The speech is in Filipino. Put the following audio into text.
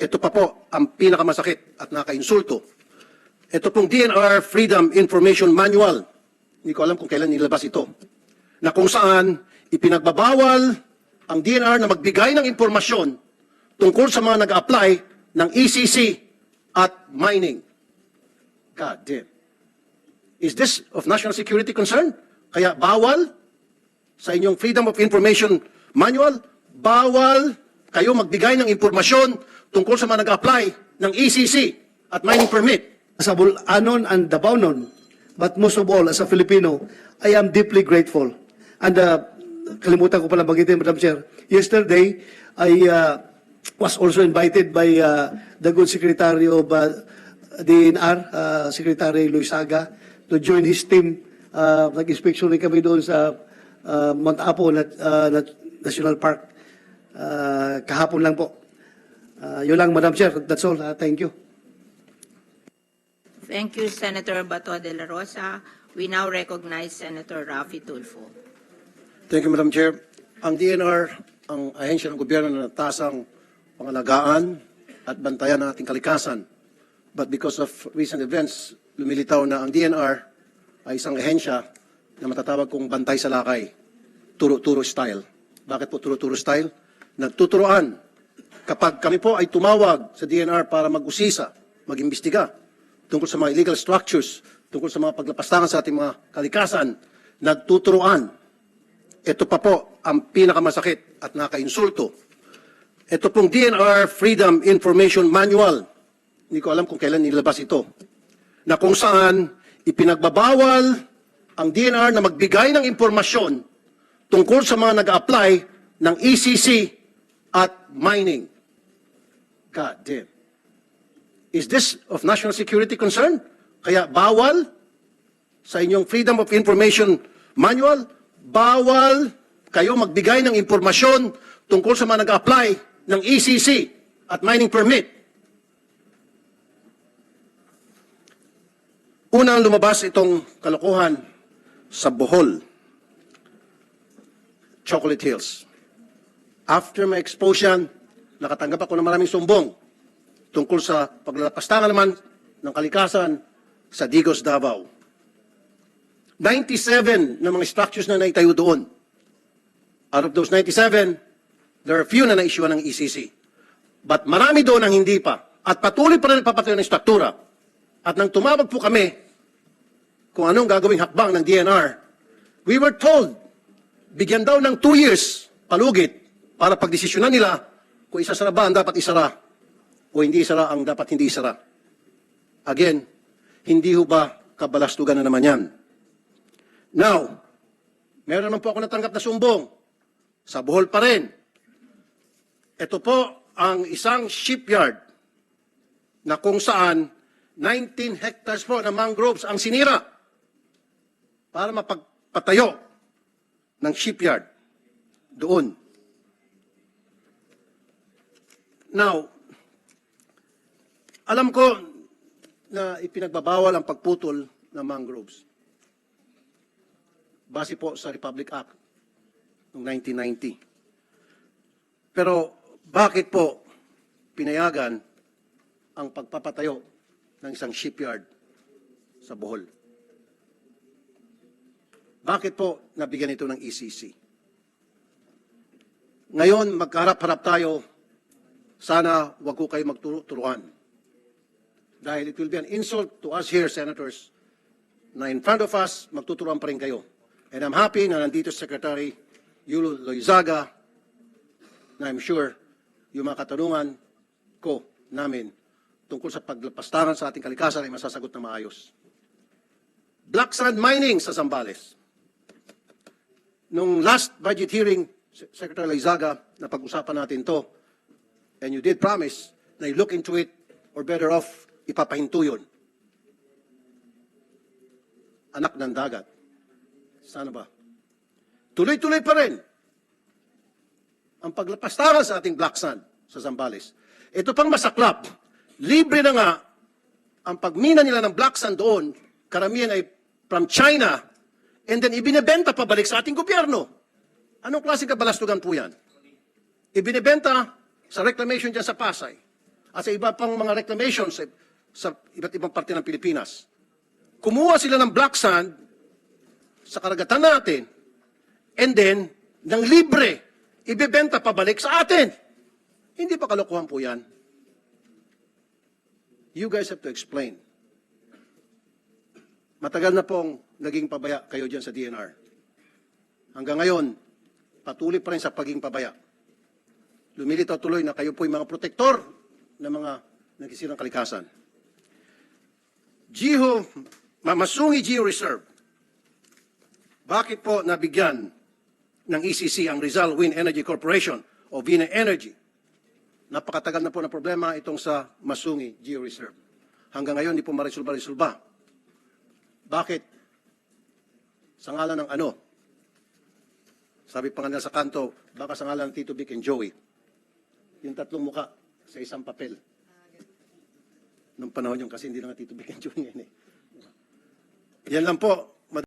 ito pa po ang pinakamasakit at nakainsulto. Ito pong DNR Freedom Information Manual. Hindi ko alam kung kailan nilabas ito. Na kung saan ipinagbabawal ang DNR na magbigay ng impormasyon tungkol sa mga nag-apply ng ECC at mining. God damn. Is this of national security concern? Kaya bawal sa inyong Freedom of Information Manual, bawal kayo magbigay ng impormasyon tungkol sa mga nag-apply ng ECC at mining permit. Sa Bulanon and Davao nun. But most of all, as a Filipino, I am deeply grateful. And uh, kalimutan ko pala bagitin, Madam Chair. Yesterday, I uh, was also invited by uh, the good Secretary of uh, DNR, uh, Secretary Luisaga, to join his team. Uh, Nag-inspection rin kami doon sa uh, Mount Apo Nat- uh, Nat- National Park. Uh, kahapon lang po. Uh, yun lang, Madam Chair. That's all. Uh, thank you. Thank you, Senator Bato de la Rosa. We now recognize Senator Rafi Tulfo. Thank you, Madam Chair. Ang DNR, ang ahensya ng gobyerno na natasang pangalagaan at bantayan ng ating kalikasan. But because of recent events, lumilitaw na ang DNR ay isang ahensya na matatawag kong bantay sa lakay. Turo-turo style. Bakit po turo-turo style? Nagtuturoan. Kapag kami po ay tumawag sa DNR para mag-usisa, mag-imbestiga tungkol sa mga illegal structures, tungkol sa mga paglapastangan sa ating mga kalikasan, nagtuturoan. Ito pa po ang pinakamasakit at nakainsulto. Ito pong DNR Freedom Information Manual. Hindi ko alam kung kailan nilabas ito. Na kung saan ipinagbabawal ang DNR na magbigay ng impormasyon tungkol sa mga nag-apply ng ECC at mining. God damn. Is this of national security concern? Kaya bawal sa inyong Freedom of Information Manual, bawal kayo magbigay ng impormasyon tungkol sa mga nag-apply ng ECC at mining permit. Unang lumabas itong kalokohan sa Bohol, Chocolate Hills. After my yan, nakatanggap ako ng maraming sumbong tungkol sa paglalapastangan naman ng kalikasan sa Digos, Davao. 97 na mga structures na naitayo doon. Out of those 97, there are few na na-issue ng ECC. But marami doon ang hindi pa. At patuloy pa rin papatayo ng struktura. At nang tumawag po kami kung anong gagawing hakbang ng DNR, we were told, bigyan daw ng two years palugit para pagdesisyonan nila kung isasara ba ang dapat isara o hindi isara ang dapat hindi isara. Again, hindi ho ba kabalastugan na naman yan? Now, meron naman po ako natanggap na sumbong. Sa Bohol pa rin. Ito po ang isang shipyard na kung saan 19 hectares po na mangroves ang sinira para mapagpatayo ng shipyard doon. Now, alam ko na ipinagbabawal ang pagputol ng mangroves. Base po sa Republic Act noong 1990. Pero bakit po pinayagan ang pagpapatayo ng isang shipyard sa Bohol? Bakit po nabigyan ito ng ECC? Ngayon, magkaharap-harap tayo, sana wag ko kayo magturuan. Dahil it will be an insult to us here, senators, na in front of us, magtuturuan pa rin kayo. And I'm happy na nandito Secretary Yulo Loizaga, na I'm sure yung mga katanungan ko namin tungkol sa paglapastangan sa ating kalikasan ay masasagot na maayos. Black sand mining sa Zambales. Nung last budget hearing, Se- Secretary Loizaga, na pag-usapan natin to, and you did promise na you look into it, or better off, ipapahinto yun. Anak ng dagat. Sana ba? Tuloy-tuloy pa rin ang paglapastangan sa ating black sand sa Zambales. Ito pang masaklap, libre na nga ang pagmina nila ng black sand doon, karamihan ay from China, and then ibinebenta pabalik sa ating gobyerno. Anong klaseng kabalastugan po yan? Ibinebenta sa reclamation dyan sa Pasay. at sa iba pang mga reclamations sa, sa iba't ibang parte ng Pilipinas. Kumuha sila ng black sand sa karagatan natin and then, ng libre, ibebenta pabalik sa atin. Hindi ba kalokohan po yan? You guys have to explain. Matagal na pong naging pabaya kayo dyan sa DNR. Hanggang ngayon, patuloy pa rin sa pagiging pabaya. Lumilitaw tuloy na kayo po yung mga protektor ng mga nagsisirang kalikasan. Jiho, Mamasungi Geo Reserve. Bakit po nabigyan ng ECC ang Rizal Wind Energy Corporation o Vina Energy? Napakatagal na po na problema itong sa Masungi Geo Reserve. Hanggang ngayon, hindi po marisulba-risulba. Bakit? Sa ngalan ng ano? Sabi pa nga sa kanto, baka sa ngalan ng Tito Vic and Joey. Yung tatlong muka sa isang papel. Nung panahon yung kasi hindi na nga and Joey ngayon eh. Yan lang po.